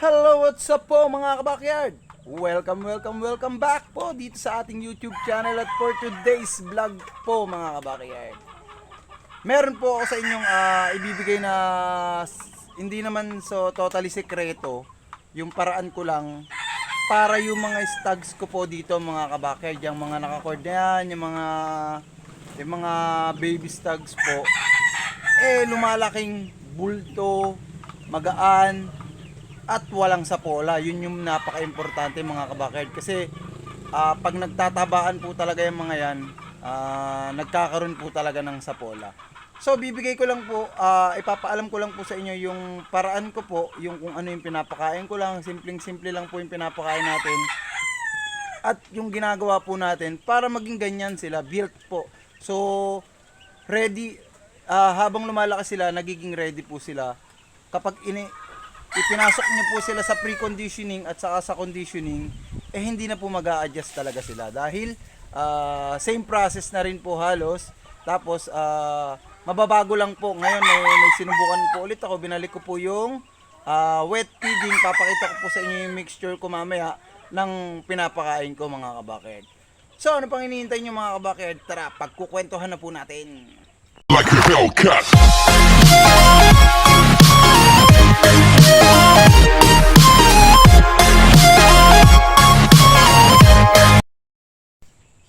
Hello, what's up po mga kabakyard? Welcome, welcome, welcome back po dito sa ating YouTube channel at for today's vlog po mga kabakyard. Meron po ako sa inyong ah, ibibigay na hindi naman so totally sekreto, yung paraan ko lang para yung mga stags ko po dito mga kabakyard, yung mga nakacord na yan, yung mga yung mga baby stags po eh lumalaking bulto, magaan, at walang sapola. Yun yung napaka-importante mga kabakerd. Kasi ah, pag nagtatabaan po talaga yung mga yan, ah, nagkakaroon po talaga ng sapola. So bibigay ko lang po, ah, ipapaalam ko lang po sa inyo yung paraan ko po, yung kung ano yung pinapakain ko lang, simpleng-simple lang po yung pinapakain natin. At yung ginagawa po natin para maging ganyan sila, built po. So ready ah, habang lumalaki sila, nagiging ready po sila. Kapag ini ipinasok niyo po sila sa pre-conditioning at saka sa conditioning, eh hindi na po mag adjust talaga sila dahil ah, same process na rin po halos. Tapos ah, mababago lang po. Ngayon may, may sinubukan po ulit ako, binalik ko po yung ah, wet feeding. Papakita ko po sa inyo yung mixture ko mamaya ng pinapakain ko mga kabakerd. So ano pang hinihintay nyo mga kabakerd? Tara, pagkukwentuhan na po natin. like a Hellcat.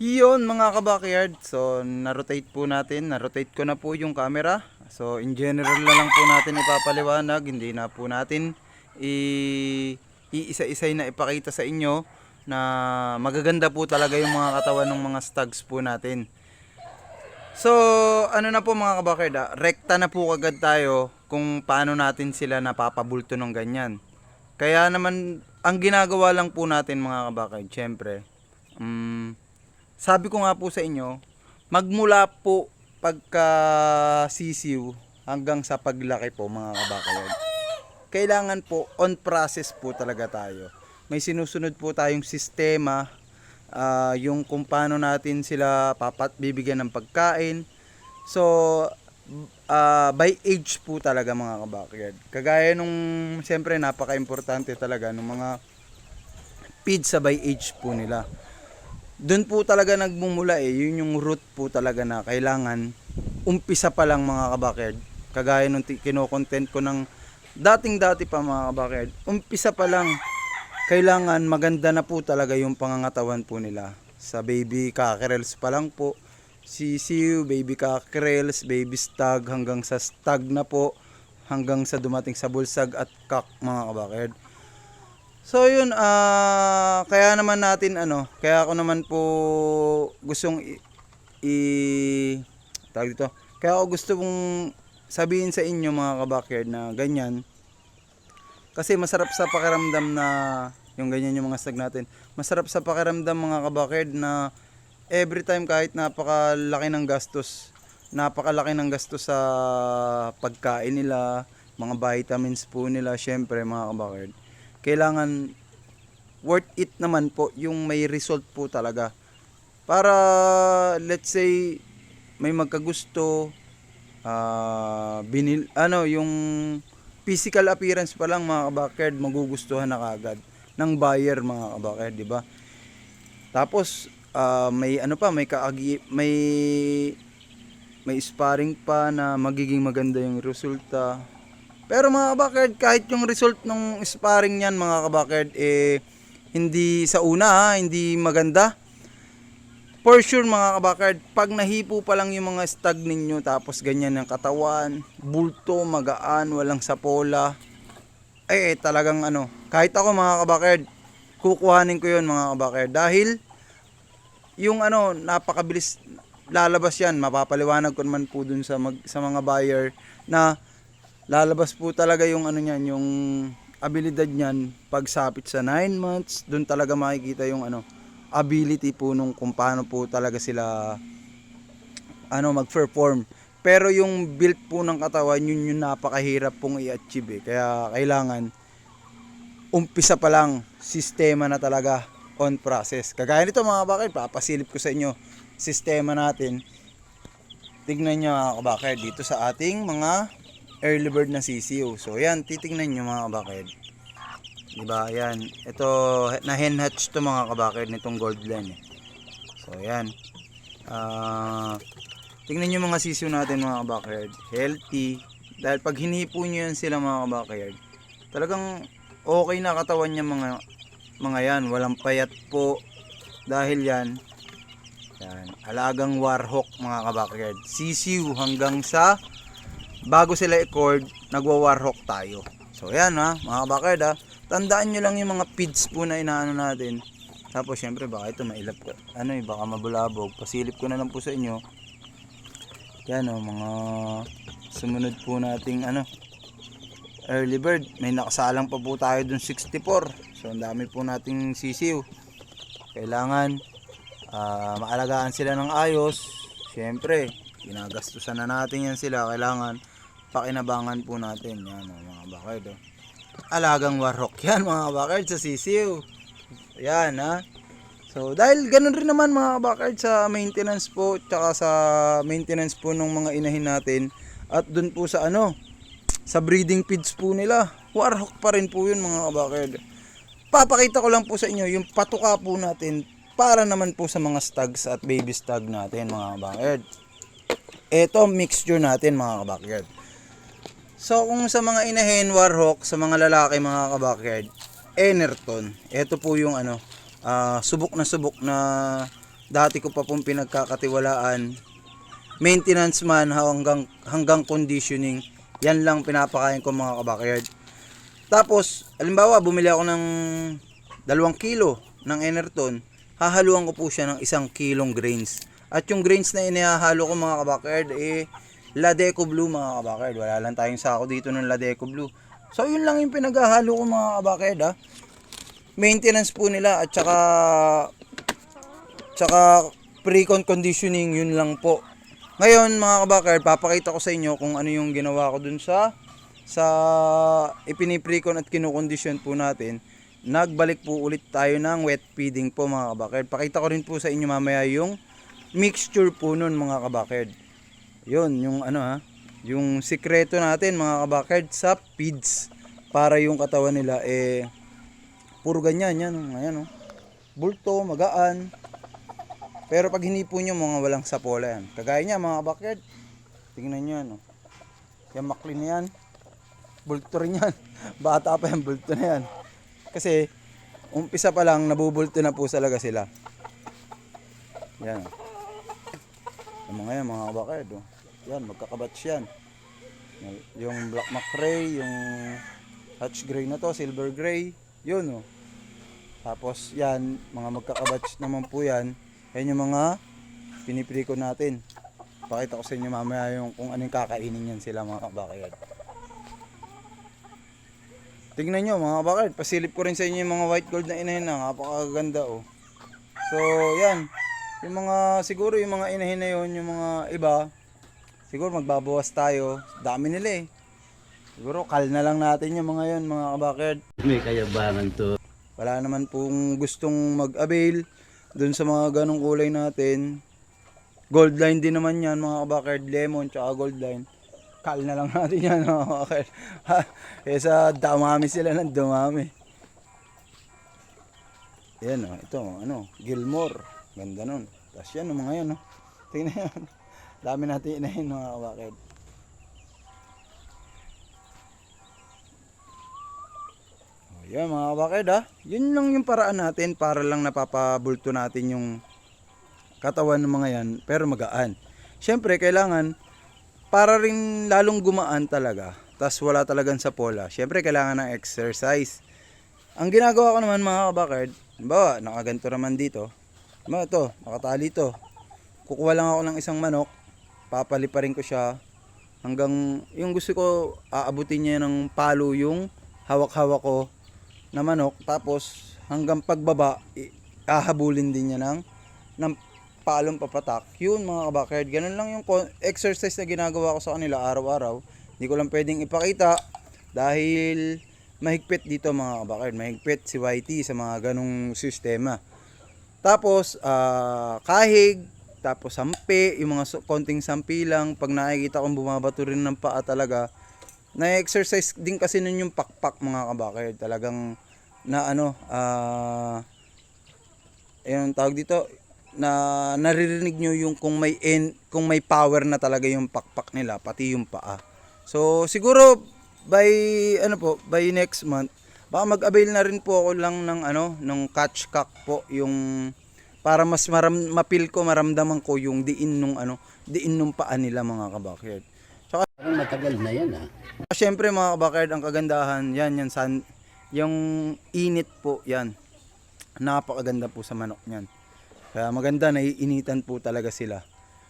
Yun mga kabakyard, so na-rotate po natin, na-rotate ko na po yung camera. So in general na lang po natin ipapaliwanag, hindi na po natin i iisa-isay na ipakita sa inyo na magaganda po talaga yung mga katawan ng mga stags po natin. So ano na po mga kabakyard, ah, rekta na po kagad tayo kung paano natin sila napapabulto ng ganyan. Kaya naman, ang ginagawa lang po natin mga kabakyard, syempre, mm, sabi ko nga po sa inyo, magmula po pagka sisiw hanggang sa paglaki po mga kabakayan. Kailangan po on process po talaga tayo. May sinusunod po tayong sistema, ah, yung kung paano natin sila papat bibigyan ng pagkain. So, ah, by age po talaga mga kabakyan. Kagaya nung, siyempre napaka-importante talaga ng mga feed sa by age po nila doon po talaga nagmumula eh, yun yung root po talaga na kailangan umpisa pa lang mga kabakerd. Kagaya nung kino-content ko ng dating dati pa mga kabakerd. Umpisa pa lang kailangan maganda na po talaga yung pangangatawan po nila. Sa baby cockerels pa lang po, sisiu, baby cockerels, baby stag hanggang sa stag na po hanggang sa dumating sa bulsag at kak mga kabakerd. So yun, ah kaya naman natin ano, kaya ako naman po gustong i, i tawag dito. Kaya ako gusto pong sabihin sa inyo mga kabakyard na ganyan. Kasi masarap sa pakiramdam na yung ganyan yung mga stag natin. Masarap sa pakiramdam mga kabakyard na every time kahit napakalaki ng gastos, napakalaki ng gastos sa pagkain nila, mga vitamins po nila, syempre mga kabakyard kailangan worth it naman po yung may result po talaga. Para let's say may magkagusto ah binil ano yung physical appearance pa lang mga kabakerd magugustuhan na kagad ng buyer mga kabakerd, di ba? Tapos ah, may ano pa may kaagi may may sparring pa na magiging maganda yung resulta. Pero mga kabakerd, kahit yung result ng sparring niyan mga kabakerd, eh, hindi sa una ha, hindi maganda. For sure mga kabakerd, pag nahipo pa lang yung mga stag ninyo, tapos ganyan ang katawan, bulto, magaan, walang sapola, eh, eh talagang ano, kahit ako mga kabakerd, kukuhanin ko yun mga kabakerd. Dahil, yung ano, napakabilis lalabas yan. Mapapaliwanag ko naman po dun sa, mag, sa mga buyer na lalabas po talaga yung ano niyan, yung abilidad niyan pagsapit sa 9 months, doon talaga makikita yung ano, ability po nung kung paano po talaga sila ano mag-perform. Pero yung build po ng katawan, yun yung napakahirap pong i-achieve eh. Kaya kailangan umpisa pa lang sistema na talaga on process. Kagaya nito mga bakit, papasilip ko sa inyo sistema natin. Tignan nyo mga kabakid dito sa ating mga early bird na sisiyo. So yan, titingnan nyo mga kabakid. Di ba? Yan. Ito, na hen hatch to mga kabakid nitong gold line eh. So, yan. Ah, tingnan nyo mga sisiw natin mga kabakid. Healthy. Dahil pag hinipo nyo yan sila mga kabakid, talagang okay na katawan niya mga mga yan. Walang payat po. Dahil yan, yan, alagang warhawk mga kabakid. Sisiw hanggang sa bago sila i-cord, nagwa-warhawk tayo. So yan ha, mga kabakid ha. Tandaan nyo lang yung mga feeds po na inaano natin. Tapos syempre baka ito mailap ka. Ano eh, baka mabulabog. Pasilip ko na lang po sa inyo. Yan o, mga sumunod po nating ano, early bird. May nakasalang pa po tayo dun 64. So ang dami po nating sisiw. Kailangan ah, maalagaan sila ng ayos. Siyempre, ginagastusan na natin yan sila. Kailangan pakinabangan po natin. Yan o, mga bakard. Oh. Alagang warok yan mga bakard sa sisiw. Yan ha. So dahil ganun rin naman mga bakard sa maintenance po tsaka sa maintenance po ng mga inahin natin at dun po sa ano sa breeding feeds po nila. Warhawk pa rin po yun mga bakard. Papakita ko lang po sa inyo yung patuka po natin para naman po sa mga stags at baby stag natin mga bakard. Ito mixture natin mga kabakyard. So kung sa mga inahin warhawk, sa mga lalaki mga kabakyard, Enerton. Ito po yung ano, ah, subok na subok na dati ko pa pong pinagkakatiwalaan. Maintenance man hanggang hanggang conditioning. Yan lang pinapakain ko mga kabakyard. Tapos, alimbawa, bumili ako ng dalawang kilo ng Enerton. Hahaluan ko po siya ng isang kilong grains. At yung grains na inihahalo ko mga kabakyard, eh, Ladeco Blue mga kabakyard. Wala lang tayong sako dito ng Ladeco Blue. So, yun lang yung pinaghahalo ko mga kabakyard ha. Maintenance po nila at saka tsaka pre-con conditioning yun lang po. Ngayon mga kabakar, papakita ko sa inyo kung ano yung ginawa ko dun sa sa ipiniprecon at kinukondisyon po natin. Nagbalik po ulit tayo ng wet feeding po mga kabakard. Pakita ko rin po sa inyo mamaya yung mixture po nun mga kabakard. Yun, yung ano ha, yung sikreto natin mga kabakard sa feeds para yung katawan nila eh puro ganyan yan, ayan oh. Bulto, magaan, pero pag hinipo nyo, mga walang sapola yan. Kagaya niya, mga backyard. Tingnan nyo yan. Oh. Yan maklin na yan. Bulto rin yan. Bata pa yan, bulto na yan. Kasi, umpisa pa lang, nabubulto na po talaga sila. Yan. oh. Yung mga yan, mga backyard. Oh. Yan, magkakabatch yan. Yung black macrae, yung hatch gray na to, silver gray. Yun oh. Tapos yan, mga magkakabatch naman po yan. Yan yung mga pinipili ko natin. Pakita ko sa inyo mamaya yung kung anong kakainin yan sila mga backyard. Tingnan nyo mga backyard, pasilip ko rin sa inyo yung mga white gold na inahin na. Napakaganda oh. So yan, yung mga siguro yung mga inahin na yun, yung mga iba, siguro magbabawas tayo. Dami nila eh. Siguro kal na lang natin yung mga yun mga backyard May kayabangan to. wala naman pong gustong mag-avail dun sa mga ganong kulay natin. Gold line din naman yan mga kabakard, lemon tsaka gold line. Kal na lang natin yan mga kabakard. Ha, Kesa dumami sila ng dumami. Yan o, ito ano, Gilmore. Ganda nun. Tapos yan mga yan o. Tingnan yan. Dami natin inahin mga kabakard. O, Yan mga kabakid ha. Yun lang yung paraan natin para lang napapabulto natin yung katawan ng mga yan pero magaan. Siyempre kailangan para rin lalong gumaan talaga. Tas wala talagang sapola. Siyempre kailangan ng exercise. Ang ginagawa ko naman mga kabakid, bawa nakaganto naman dito. Ba ito, nakatali to. Kukuha lang ako ng isang manok, papaliparin ko siya. Hanggang yung gusto ko aabutin niya ng palo yung hawak-hawak ko na manok. Tapos hanggang pagbaba ahabulin din niya ng ng palong papatak. Yun mga kabakard ganun lang yung exercise na ginagawa ko sa kanila araw-araw. Hindi ko lang pwedeng ipakita dahil mahigpit dito mga kabakard mahigpit si YT sa mga ganong sistema tapos ah, kahig tapos sampi yung mga konting sampi lang pag nakikita kong bumabato rin ng paa talaga na-exercise din kasi nun yung pakpak mga kabakard. Talagang na ano, ah, ayun tawag dito, na naririnig nyo yung kung may en, kung may power na talaga yung pakpak nila, pati yung paa. So, siguro, by, ano po, by next month, baka mag-avail na rin po ako lang ng ano, ng catch cock po, yung, para mas maram, mapil ko, maramdaman ko yung diin nung ano, diin nung paa nila mga kabakyard. Tsaka, Parang matagal na yan ah. Siyempre mga kabakyard, ang kagandahan, yan, yan, san, yung init po, yan. Napakaganda po sa manok niyan. Kaya maganda, naiinitan po talaga sila.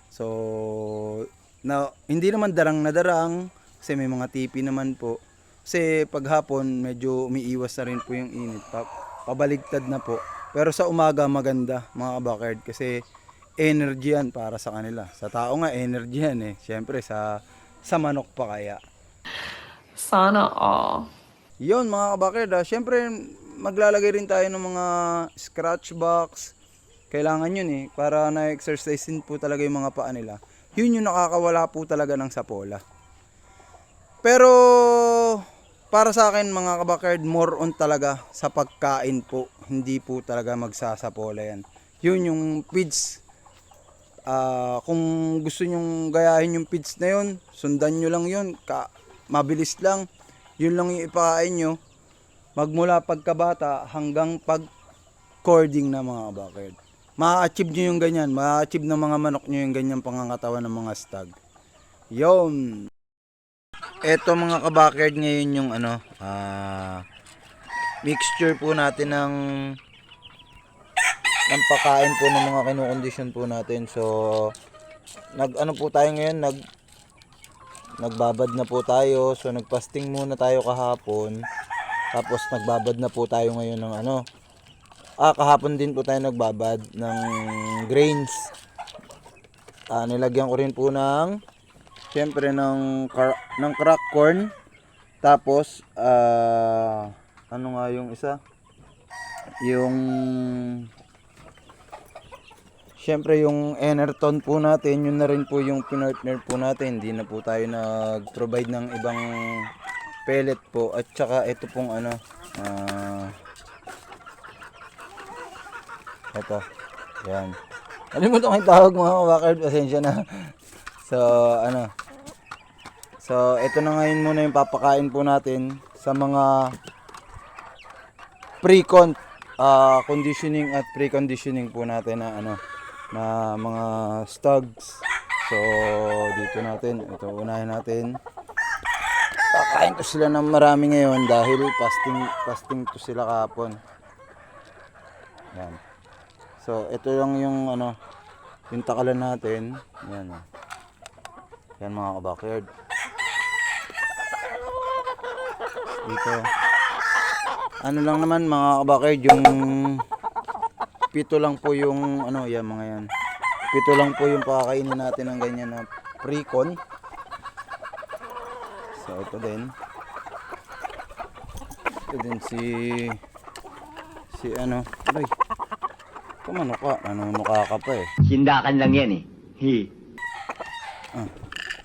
So, na, hindi naman darang na darang, kasi may mga tipi naman po. Kasi paghapon, medyo umiiwas na rin po yung init. Pa, pabaligtad na po. Pero sa umaga, maganda mga kabakyard, kasi energy yan para sa kanila. Sa tao nga, energy yan eh. Siyempre, sa, sa manok pa kaya. Sana all. Yon mga kabakerd, ah, syempre maglalagay rin tayo ng mga scratch box. Kailangan yun eh, para na-exercise din po talaga yung mga paa nila. Yun yung nakakawala po talaga ng sapola. Pero para sa akin mga kabakerd, more on talaga sa pagkain po. Hindi po talaga magsasapola yan. Yun yung feeds. Ah, kung gusto nyong gayahin yung feeds na yun, sundan nyo lang yun. Ka mabilis lang. Yun lang yung ipakain nyo. Magmula pagkabata hanggang pag cording na mga kabakerd. Ma-achieve nyo yung ganyan. Ma-achieve ng mga manok nyo yung ganyan pangangatawan ng mga stag. Yun. Eto mga kabakerd ngayon yung ano, ah, mixture po natin ng ng pakain po ng mga kinukondisyon po natin. So, nag ano po tayo ngayon, nag nagbabad na po tayo. So, nagpasting muna tayo kahapon. Tapos, nagbabad na po tayo ngayon ng ano. Ah, kahapon din po tayo nagbabad ng grains. Ah, nilagyan ko rin po ng Siyempre ng car- ng crack corn. Tapos ah ano nga yung isa? Yung Siyempre yung Enerton po natin, yun na rin po yung pinartner po natin. Hindi na po tayo nag-provide ng ibang pellet po. At saka ito pong ano, ah ito. Yan. Alimutan ko yung tawag mga kabakard. Pasensya na. So, ano. So, ito na ngayon muna yung papakain po natin sa mga pre-con ah, conditioning at pre-conditioning po natin na ano na mga stugs. So, dito natin, ito unahin natin. Pakain ko sila ng marami ngayon dahil fasting fasting to sila kahapon. Yan. So, ito lang yung ano yung takalan natin. Yan. Yan mga kabackyard. Dito. Ano lang naman mga kabackyard yung pito lang po yung ano yan mga yan. Pito lang po yung pakakainin natin ng ganyan na pre-con. So ito din. Ito din si si ano. Ay. Kumano ka? Nanunukha ka pa eh. Sindakan lang yan eh. Hi.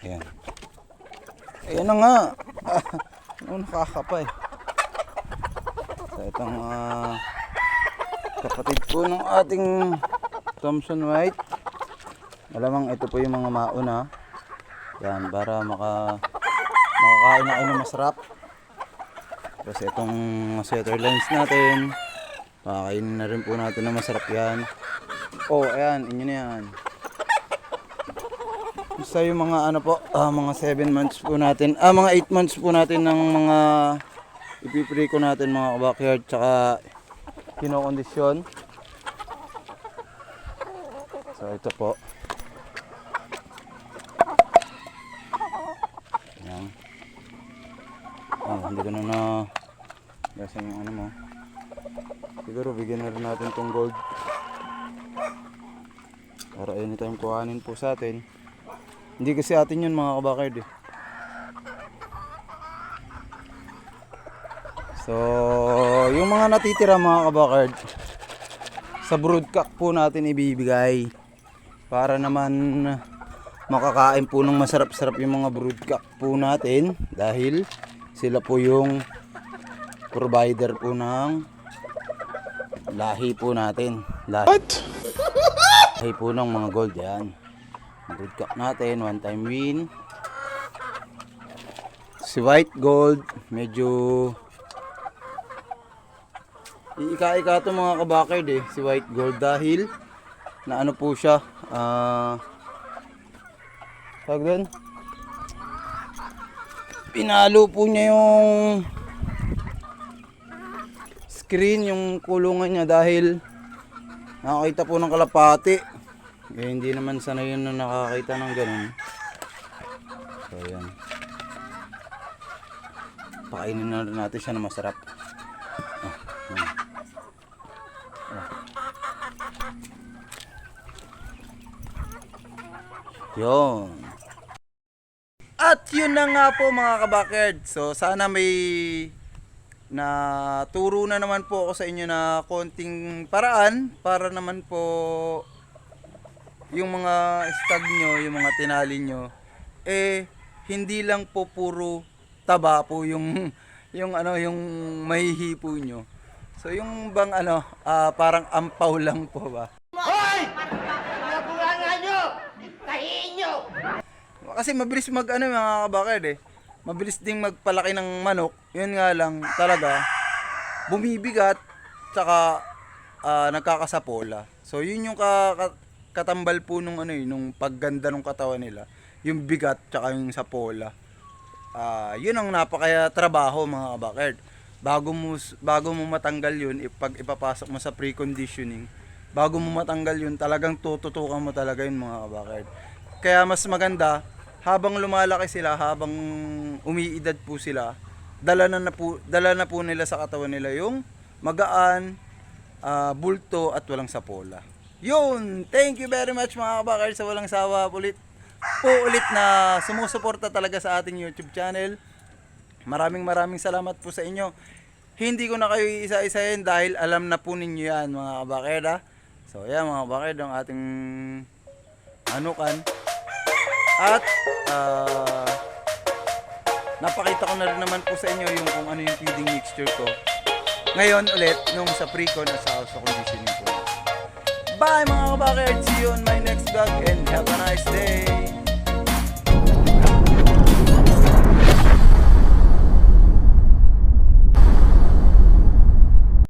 Ayan. Ayan na nga. Ano nakakapa eh. So itong ah, kapatid po ng ating Thompson White. Malamang ito po yung mga mauna. Yan, para maka makakain na kayo ng masarap. Tapos itong sweater lines natin. Pakakainin na rin po natin ng masarap yan. Oh, ayan, inyo na yan. Basta yung mga ano po, ah, mga 7 months po natin, ah mga 8 months po natin ng mga ipipray ko natin mga backyard tsaka kinokondisyon. So ito po. Ayan. Ah, hindi ko na na gasan yung ano mo. Siguro bigyan na rin natin tong gold. Para anytime kuhanin po sa atin. Hindi kasi atin yun mga kabakard eh. So, yung mga natitira mga kabakard, sa broodcock po natin ibibigay. Para naman makakain po ng masarap-sarap yung mga broodcock po natin. Dahil sila po yung provider po ng lahi po natin. Lahi. What? Lahi po ng mga gold yan. Good cock natin, one time win. Si white gold, medyo Iika-ika to mga kabakard eh, si white gold dahil na ano po siya, ah tawag doon? Pinalo po niya yung screen, yung kulungan niya dahil nakakita po ng kalapati. Eh, hindi naman sana yun na nakakita ng ganun. So, yan. Pakainin na natin siya na masarap. Yun. At yun na nga po mga kabakerd. So sana may na turo na naman po ako sa inyo na konting paraan para naman po yung mga stag nyo, yung mga tinali nyo, eh hindi lang po puro taba po yung yung ano yung mahihipo nyo. So yung bang ano ah, parang ampaw lang po ba? Kasi mabilis mag ano mga kabakad eh. Mabilis ding magpalaki ng manok. Yun nga lang talaga bumibigat tsaka ah, nagkakasapola. So yun yung ka, ka- katambal po nung ano eh, nung pagganda ng katawan nila. Yung bigat tsaka yung sapola. Ah, yun ang napakaya trabaho mga kabakard. Bago mo bago mo matanggal yun, pag ipapasok mo sa preconditioning, bago mo matanggal yun, talagang tututukan mo talaga yun mga kabakard. Kaya mas maganda, habang lumalaki sila, habang umiidad po sila, dala na, na po, dala na po nila sa katawan nila yung magaan, ah, bulto at walang sapola. Yun! Thank you very much mga kabakard sa walang sawa ulit po ulit na sumusuporta talaga sa ating YouTube channel. Maraming maraming salamat po sa inyo. Hindi ko na kayo isa-isahin dahil alam na po ninyo yan mga kabakerd ha. So yan mga kabakerd ang ating anukan. At ah, napakita ko na rin naman po sa inyo yung kung ano yung feeding mixture ko. Ngayon ulit nung sa pre-con at sa sa conditioning ko. Bye mga kabakerd! See you on my next vlog and have a nice day!